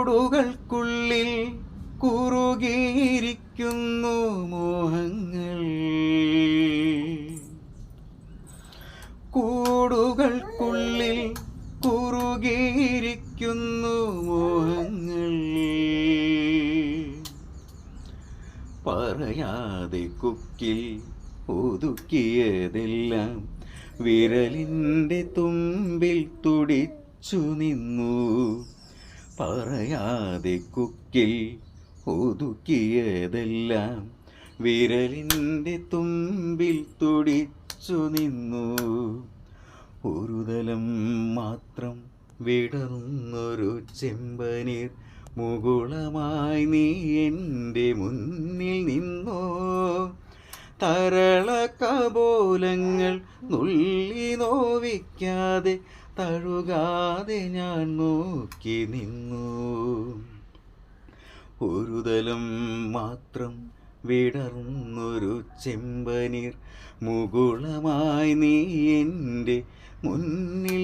കൂടുകൾക്കുള്ളിൽ കുറുകിയിരിക്കുന്നു മോഹങ്ങൾ. കൂടുകൾക്കുള്ളിൽ കുറുകിയിരിക്കുന്നു മോഹങ്ങൾ. പറയാതെ കുക്കിൽ ഒതുക്കിയതെല്ലാം വിരലിന്റെ തുമ്പിൽ തുടിച്ചു നിന്നു. പറയാതെ കുക്കിൽ ഒതുക്കിയതെല്ലാം വിരലിന്റെ തുമ്പിൽ തുടിച്ചു നിന്നു. ഒരു തലം മാത്രം വിടർന്നൊരു ചെമ്പനീർ മുകുളമായി നീ എന്റെ മുന്നിൽ തരള കബോലങ്ങൾ നുള്ളി നോവിക്കാതെ തഴുകാതെ ഞാൻ നോക്കി നിന്നു. ഒരു തലം മാത്രം വിടർന്നൊരു ചെമ്പനീർ മുകുളമായി നീ എന്റെ മുന്നിൽ